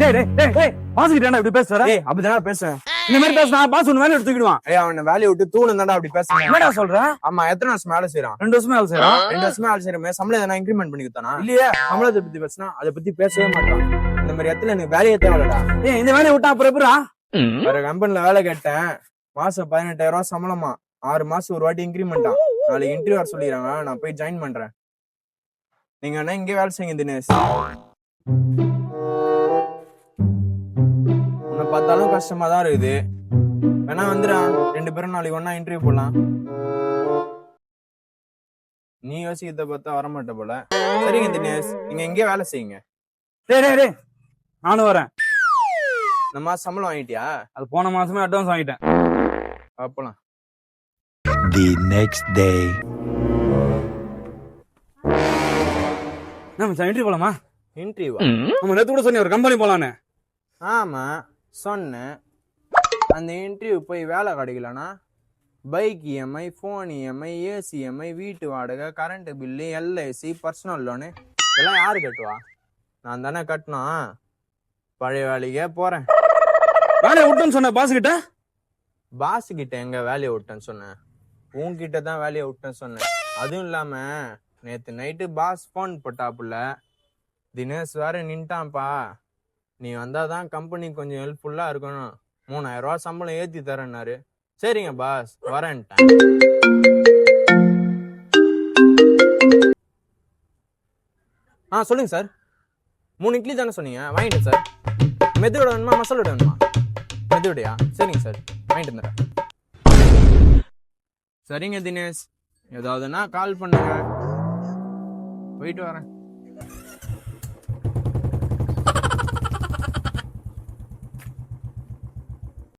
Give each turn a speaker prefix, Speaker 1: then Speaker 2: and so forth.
Speaker 1: டேய் டேய் இப்படி பேசுற?
Speaker 2: ஏய் அப்படிதானே பேசுவேன்
Speaker 1: இந்த மாதிரி பேசினா பாஸ் ஒண்ணு மேல எடுத்து தூக்கிடுவான்
Speaker 2: ஏய் அவனை வேலையை விட்டு தூணு தான்டா அப்படி பேசுறேன்.
Speaker 1: என்னடா சொல்ற?
Speaker 2: ஆமா எத்தனை வருஷம் வேலை செய்யறான்
Speaker 1: ரெண்டு வருஷமா வேலை செய்யறான்
Speaker 2: ரெண்டு வருஷமா வேலை செய்யறமே சம்பளம் எதனா இன்க்ரிமெண்ட் பண்ணி கொடுத்தானா?
Speaker 1: இல்லையே.
Speaker 2: சம்பளத்தை பத்தி பேசினா அதை பத்தி பேசவே மாட்டான். இந்த மாதிரி இடத்துல எனக்கு வேலையே தேவையில்லடா.
Speaker 1: ஏய் இந்த வேலையை விட்டா அப்புறம் எப்படா
Speaker 2: வேற கம்பெனில வேலை கேட்டேன். மாசம் பதினெட்டாயிரம் ரூபாய் சம்பளமா. ஆறு மாசம் ஒரு வாட்டி இன்க்ரிமெண்டா நாளைக்கு இன்டர்வியூ வர சொல்லிடுறாங்க. நான் போய் ஜாயின் பண்றேன். நீங்க என்ன இங்கே வேலை செய்யுங்க தினேஷ். கஷ்டமா தான் இருக்குது. வேணா வந்துடா. ரெண்டு பேரும் நாளைக்கு ஒண்ணா இன்டர்வியூ போலாம். நீ யோசிக்கிறத பார்த்தா வரமாட்ட போல. சரிங்க தினேஷ். நீங்க இங்கே வேலை செய்யுங்க.
Speaker 1: டேய் டேய் டேய். நானும் வரேன்.
Speaker 2: இந்த மாசம் சம்பளம் வாங்கிட்டியா?
Speaker 1: அது போன மாசமே அட்வான்ஸ் வாங்கிட்டேன்.
Speaker 2: அப்பலாம்
Speaker 3: The next day.
Speaker 1: என்ன மச்சான் இன்டர்வியூ போலாமா?
Speaker 2: இன்டர்வியூ
Speaker 1: நம்ம நேத்து கூட சொன்னி ஒரு கம்பெனி போலான்னு.
Speaker 2: ஆமா. சொன்னேன். அந்த இன்டர்வியூ போய் வேலை கிடைக்கலனா bike EMI phone EMI AC EMI வீட்டு வாடகை current bill LIC personal loan இதெல்லாம் யாரு கட்டுவா? நான் தானே கட்டணும் பழைய வேலைக்கே போறேன்.
Speaker 1: வேலையை விட்டுன்னு சொன்ன பாஸ் கிட்ட?
Speaker 2: பாஸ் கிட்ட எங்க வேலையை விட்டேன்னு சொன்னேன். உன்கிட்ட தான் வேலையை விட்டேன்னு சொன்னேன். அதுவும் இல்லாம நேத்து நைட்டு பாஸ் ஃபோன் போட்டாப்புல. தினேஷ் வேற நின்ட்டான்ப்பா. நீ வந்தால் தான் கம்பெனி கொஞ்சம் ஹெல்ப்ஃபுல்லாக இருக்கணும். மூணாயிரம் ரூபாய் சம்பளம் ஏற்றி தரேன்னாரு. சரிங்க பாஸ் வரேன்ட்டேன். ஆ சொல்லுங்க சார் மூணு இட்லி தானே சொன்னீங்க? வாங்கிட்டேன் சார் மெதுவோட வேணுமா? மசாலோட வேணுமா? மெதுவோடையா சரிங்க சார் வாங்கிட்டு வந்துடுறேன். சரிங்க தினேஷ். ஏதாவதுன்னா கால் பண்ணுங்க. போயிட்டு வரேன்.